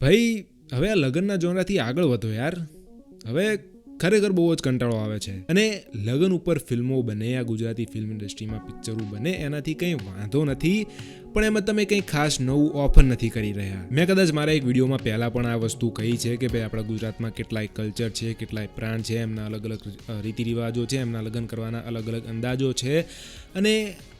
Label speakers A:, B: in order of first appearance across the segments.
A: ભાઈ, હવે આ લગ્નના જોનરાથી આગળ વધો યાર. હવે ખરેખર બહુ જ કંટાળો આવે છે. અને લગ્ન ઉપર ફિલ્મો બને, આ ગુજરાતી ફિલ્મ ઇન્ડસ્ટ્રીમાં પિક્ચરો બને, એનાથી કંઈ વાંધો નથી. પણ એમાં તમે કંઈ ખાસ નવું ઓફર નથી કરી રહ્યા. મેં કદાચ મારા એક વિડીયોમાં પહેલાં પણ આ વસ્તુ કહી છે કે ભાઈ આપણા ગુજરાતમાં કેટલાય કલ્ચર છે, કેટલાય પ્રાણ છે, એમના અલગ અલગ રીતિ રિવાજો છે, એમના લગ્ન કરવાના અલગ અલગ અંદાજો છે. અને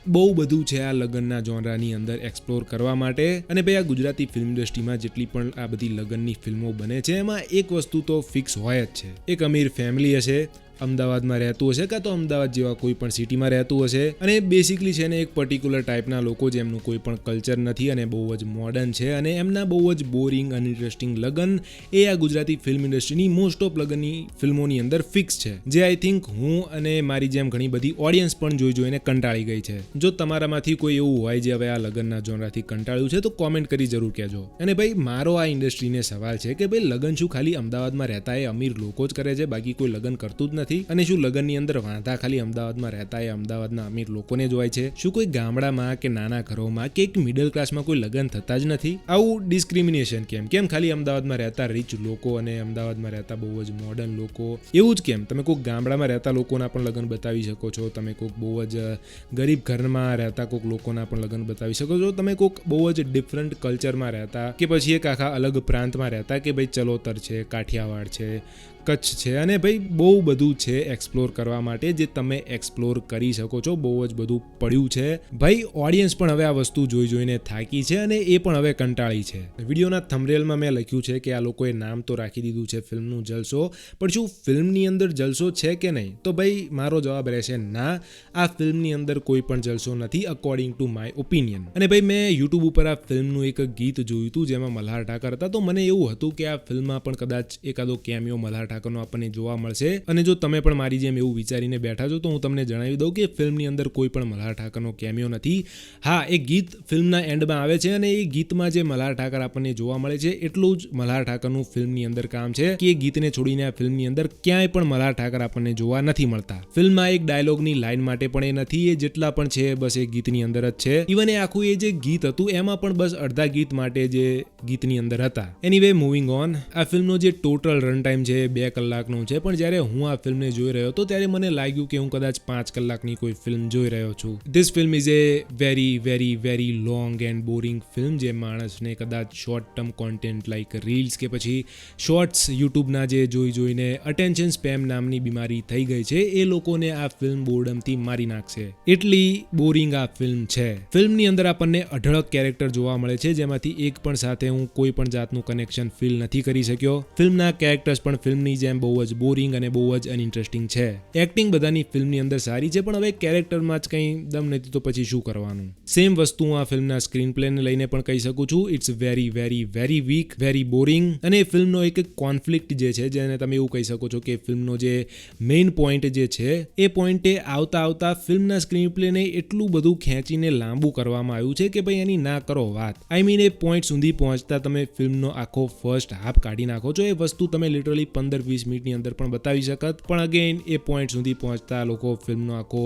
A: બહુ બધું છે આ લગ્નના જોનરાની અંદર એક્સપ્લોર કરવા માટે. અને ભાઈ આ ગુજરાતી ફિલ્મ ઇન્ડસ્ટ્રીમાં જેટલી પણ આ બધી લગ્નની ફિલ્મો બને છે, એમાં એક વસ્તુ તો ફિક્સ હોય જ છે. એક અમીર ફેમિલી હશે અમદાવાદમાં રહેતું હશે કાં તો અમદાવાદ જેવા કોઈ પણ સિટીમાં રહેતું હશે? અને બેસિકલી છે ને એક પર્ટિક્યુલર ટાઈપના લોકો જેમનું કોઈ પણ કલ્ચર નથી અને બહુ જ મોડર્ન છે અને એમના બહુ જ બોરિંગ અનઇન્ટરેસ્ટિંગ લગ્ન એ આ ગુજરાતી ફિલ્મ ઇન્ડસ્ટ્રીની મોસ્ટ ઓફ લગ્નની ફિલ્મોની અંદર ફિક્સ છે. જે આઈ થિંક હું અને મારી જેમ ઘણી બધી ઓડિયન્સ પણ જોઈ જોઈને કંટાળી ગઈ છે. જો તમારામાંથી કોઈ એવું હોય જે હવે આ લગ્નના જોનરાથી કંટાળ્યું છે, તો કોમેન્ટ કરી જરૂર કહેજો. અને ભાઈ, મારો આ ઇન્ડસ્ટ્રીને સવાલ છે કે ભાઈ, લગ્ન શું ખાલી અમદાવાદમાં રહેતા એ અમીર લોકો જ કરે છે? બાકી કોઈ લગ્ન કરતું જ નથી? અને શું લગ્નની અંદર વાંધા ખાલી અમદાવાદમાં રહેતા એ અમદાવાદના અમીર લોકોને જ હોય છે? શું કોઈ ગામડામાં કે નાના ઘરોમાં કે એક મિડલ ક્લાસમાં કોઈ લગ્ન થતા જ નથી? આવું ડિસ્ક્રિમિનેશન કેમ? કેમ ખાલી અમદાવાદમાં રહેતા રીચ લોકો અને અમદાવાદમાં રહેતા બહુ જ મોડર્ન લોકો? એવું જ કેમ? તમે કોઈક ગામડામાં રહેતા લોકોના પણ લગ્ન બતાવી શકો છો. તમે કોઈક બહુ જ ગરીબ ઘરમાં રહેતા કોઈક લોકોના પણ લગ્ન બતાવી શકો છો. તમે કોઈક બહુ જ ડિફરન્ટ કલ્ચરમાં રહેતા કે પછી એક આખા અલગ પ્રાંતમાં રહેતા કે ભાઈ ચલોતર છે, કાઠિયાવાડ છે, કચ્છ છે અને ભાઈ બહુ બધું છે એક્સપ્લોર કરવા માટે, જે તમે એક્સપ્લોર કરી શકો છો. બહુ જ બધું પડ્યું છે. ભાઈ ઓડિયન્સ પણ હવે આ વસ્તુ જોઈ જોઈને થાકી છે અને એ પણ હવે કંટાળી છે. વિડીયોના થંબરેલમાં મેં લખ્યું છે કે આ લોકોએ નામ તો રાખી દીધું છે ફિલ્મનું જલસો, પણ શું ફિલ્મની અંદર જલસો છે કે નહીં? તો ભાઈ, મારો જવાબ રહેશે ના. આ ફિલ્મની અંદર કોઈ પણ જલસો નથી અકોર્ડિંગ ટુ માય ઓપિનિયન અને ભાઈ, મેં યુટ્યુબ ઉપર આ ફિલ્મનું એક ગીત જોયું હતું, જેમાં મલ્હાર ઠાકર હતા. તો મને એવું હતું કે આ ફિલ્મમાં પણ કદાચ એકાદો કેમિયો મલ્હાર ઠાકરનો આપણને જોવા મળશે. અને જો તમે પણ મારી જેમ એવું વિચારીને બેઠા છો, તો હું તમને જણાવી દઉં કે ફિલ્મની અંદર કોઈ પણ મલ્હાર ઠાકરનો કેમિયો નથી. હા, એ ગીત ફિલ્મના એન્ડમાં આવે છે અને એ ગીતમાં જે મલ્હાર ઠાકર આપણને જોવા મળે છે, એટલું જ મલ્હાર ઠાકરનું ફિલ્મની અંદર કામ છે કે એ ગીતને છોડીને આ ફિલ્મની અંદર ક્યાંય પણ મલ્હાર ઠાકર આપણને જોવા નથી મળતા. ફિલ્મમાં એક ડાયલોગની લાઈન માટે પણ એ નથી, એ જેટલા પણ છે બસ એ ગીતની અંદર જ છે. ઇવન એ આખું એ જે ગીત હતું, એમાં પણ બસ અડધા ગીત માટે જે ગીતની અંદર હતા. એની વે મૂવિંગ ઓન આ ફિલ્મનો જે ટોટલ રન ટાઈમ છે બે કલાકનો છે, પણ જ્યારે હું આ ફિલ્મને જોઈ રહ્યો હતો, ત્યારે મને લાગ્યું કે હું કદાચ પાંચ કલાકની કોઈ ફિલ્મ જોઈ રહ્યો છું. This film is a very very very long and boring film જે માણસને કદાચ short term content like reels કે પછી શોર્ટ્સ યુટ્યુબના જે જોઈ જોઈને અટેન્શન સ્પેમ નામની બીમારી થઈ ગઈ છે, એ લોકોને આ ફિલ્મ બોર્ડમથી મારી નાખશે. એટલી બોરિંગ આ ફિલ્મ છે. ફિલ્મની અંદર આપણને અઢળક કેરેક્ટર જોવા મળે છે, જેમાંથી એક પણ સાથે હું કોઈ પણ જાતનું કનેક્શન ફીલ નથી કરી શક્યો. ફિલ્મના કેરેક્ટર્સ પણ ફિલ્મની જેમ બહુ જ બોરિંગ અને બહુ જ અનઇન્ટરેસ્ટિંગ છે. એક્ટિંગ બધાની ફિલ્મની અંદર સારી છે, પણ હવે કેરેક્ટરમાં જ કંઈ દમ નથી, તો પછી શું કરવાનું? સેમ વસ્તુ હું આ ફિલ્મના સ્ક્રીન પ્લેને લઈને પણ કહી શકું છું. It's very very very weak very boring અને ફિલ્મનો એક કોન્ફ્લિક્ટ જે છે, જેને તમે એવું કહી શકો છો કે ફિલ્મનો જે મેઇન પોઈન્ટ જે છે, એ પોઈન્ટે આવતા આવતા ફિલ્મના સ્ક્રીન પ્લેને એટલું બધું ખેંચીને લાંબુ કરવામાં આવ્યું છે કે ભાઈ એની ના કરો વાત. આઈ મીન એ પોઈન્ટ સુધી પહોંચતા તમે ફિલ્મનો આખો ફર્સ્ટ હાફ કાઢી નાખો છો. એ વસ્તુ તમે લિટરલી પંદર વીસ મિનિટની અંદર પણ બતાવી શકત. પણ અગેન એ પોઈન્ટ સુધી પહોંચતા લોકો ફિલ્મનો આખો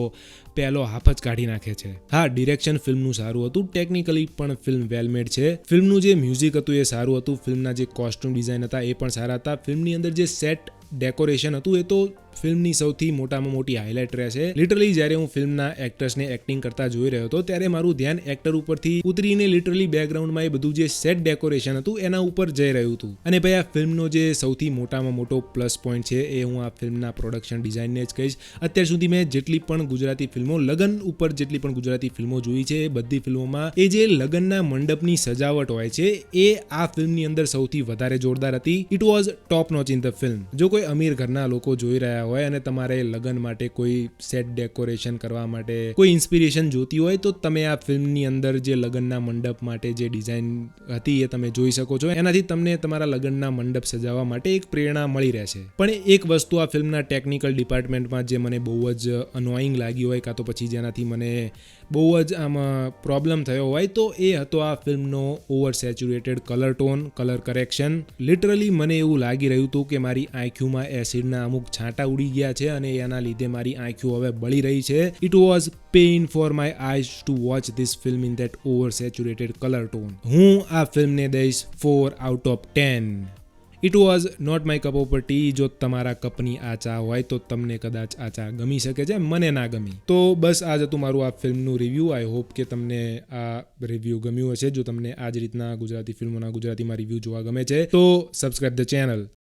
A: પહેલો હાફ જ કાઢી નાખે છે. હા ડિરેક્શન ફિલ્મનું સારું હતું ટેકનિકલી પણ ફિલ્મ વેલમેડ છે. ફિલ્મનું જે મ્યુઝિક હતું એ સારું હતું, ફિલ્મના જે કોસ્ટ્યુમ ડિઝાઇન હતા એ પણ સારા હતા. ફિલ્મની અંદર જે સેટ ડેકોરેશન હતું એ તો ફિલ્મની સૌથી મોટામાં મોટી હાઇલાઇટ રહેશે લિટરલી જ્યારે હું ફિલ્મના એક્ટર્સને એક્ટિંગ કરતા જોઈ રહ્યો હતો, ત્યારે મારું ધ્યાન એક્ટર ઉપરથી ઉતરીને લિટરલી બેકગ્રાઉન્ડમાં એ બધું જે સેટ ડેકોરેશન હતું, એના ઉપર જઈ રહ્યું હતું. અને ભાઈ, આ ફિલ્મનો જે સૌથી મોટામાં મોટો પ્લસ પોઈન્ટ છે એ હું આ ફિલ્મના પ્રોડક્શન ડિઝાઇનને જ કહીશ. અત્યાર સુધી મેં જેટલી પણ ગુજરાતી ફિલ્મો, લગન ઉપર જેટલી પણ ગુજરાતી ફિલ્મો જોઈ છે, એ બધી ફિલ્મોમાં એ જે લગનના મંડપની સજાવટ હોય છે, એ આ ફિલ્મની અંદર સૌથી વધારે જોરદાર હતી. It was top notch in the film જો કોઈ અમીર ઘરના લોકો જોઈ રહ્યા હોય અને તમારે લગ્ન માટે કોઈ સેટ ડેકોરેશન કરવા માટે કોઈ ઇન્સ્પિરેશન જોતી હોય, તો તમે આ ફિલ્મની અંદર જે લગ્નના મંડપ માટે જે ડિઝાઇન હતી એ તમે જોઈ શકો છો. એનાથી તમને તમારા લગ્નના મંડપ સજાવવા માટે એક પ્રેરણા મળી રહેશે. પણ એક વસ્તુ આ ફિલ્મના ટેકનિકલ ડિપાર્ટમેન્ટમાં જે મને બહુ જ અનોઈંગ લાગી હોય, કાં તો પછી જેનાથી મને બહુ જ આમાં પ્રોબ્લેમ થયો હોય, તો એ હતો આ ફિલ્મનો oversaturated colour tone colour correction literally મને એવું લાગી રહ્યું હતું કે મારી આંખ્યુમાં એસિડના અમુક છાંટા ઉડી ગયા છે અને એના લીધે મારી આંખો હવે બળી રહી છે. It was pain for my eyes to watch this film in that oversaturated colour tone હું આ ફિલ્મને દઈશ four out of ten it was not my cup of tea જો તમારા કપની આ ચા હોય તો તમને કદાચ આ ચા ગમી શકે છે, મને ના ગમી. તો બસ આ જ હતું મારું આ ફિલ્મનું રિવ્યૂ આઈ હોપ કે તમને આ રિવ્યૂ ગમ્યું હશે. જો તમને આ જ રીતના ગુજરાતી ફિલ્મોના ગુજરાતીમાં રિવ્યૂ જોવા ગમે છે, તો સબસ્ક્રાઈબ ધ ચેનલ